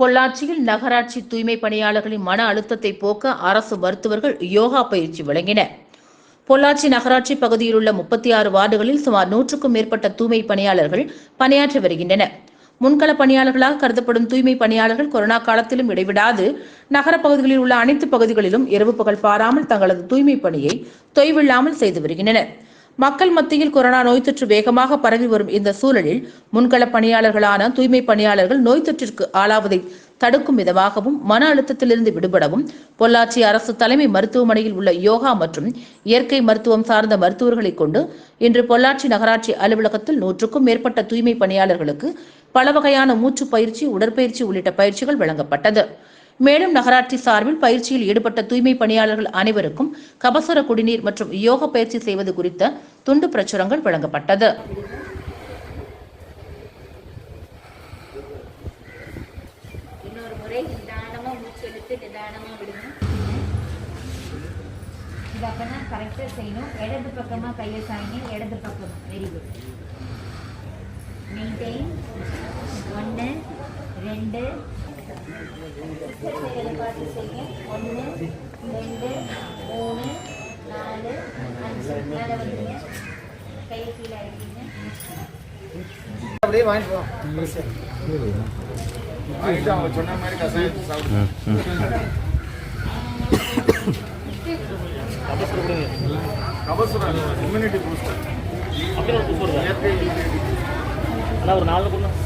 பொள்ளாச்சியில் நகராட்சி தூய்மை பணியாளர்களின் மன அழுத்தத்தை போக்க அரசு மருத்துவர்கள் யோகா பயிற்சி வழங்கினர். பொள்ளாச்சி நகராட்சி பகுதியில் உள்ள முப்பத்தி ஆறு வார்டுகளில் சுமார் நூற்றுக்கும் மேற்பட்ட தூய்மை பணியாளர்கள் பணியாற்றி வருகின்றனர். முன்கள பணியாளர்களாக கருதப்படும் தூய்மை பணியாளர்கள் கொரோனா காலத்திலும் இடைவிடாது. நகர பகுதிகளில் உள்ள அனைத்து பகுதிகளிலும் இரவு பகல் பாராமல் தங்களது தூய்மை பணியை தொய்வில்லாமல் செய்து வருகின்றனர். மக்கள் மத்தியில் கொரோனா நோய் தொற்று வேகமாக பரவி வரும் இந்த சூழலில் முன்கள பணியாளர்களான தூய்மை பணியாளர்கள் நோய் தொற்றிற்கு ஆளாவதை தடுக்கும் விதமாகவும் மன அழுத்தத்திலிருந்து விடுபடவும் பொள்ளாச்சி அரசு தலைமை மருத்துவமனையில் உள்ள யோகா மற்றும் இயற்கை மருத்துவம் சார்ந்த மருத்துவர்களை கொண்டு இன்று பொள்ளாச்சி நகராட்சி அலுவலகத்தில் நூற்றுக்கும் மேற்பட்ட தூய்மை பணியாளர்களுக்கு பல வகையான மூச்சு பயிற்சி உடற்பயிற்சி உள்ளிட்ட பயிற்சிகள் வழங்கப்பட்டது. மேலும் நகராட்சி சார்பில் பயிற்சியில் ஈடுபட்ட தூய்மை பணியாளர்கள் அனைவருக்கும் கபசுர குடிநீர் மற்றும் யோக பயிற்சி செய்வது குறித்த துண்டு பிரச்சுரங்கள் வழங்கப்பட்டது. இது அப்பதான் கரெக்டாக செய்யணும். இடது பக்கமாக கையை சாய்ங்க இடது பக்கம். வெரி குட் மெயின்டைன் ஒன்று ரெண்டு செய்யறதை பார்த்து செய்யுங்க ஒன்று ரெண்டு மூணு நாலு அஞ்சு மேலே வந்துருங்க கையை கீழே இறக்கிங்க அப்படியே வாங்கிட்டு வாங்கிட்டு அவங்க சொன்ன மாதிரி கசாயத்தை சாப்பிடுங்க கபசுரம் இம்யூனிட்டி பூஸ்டர் இயற்கை immunity. அண்ணா ஒரு நாலு கொண்டு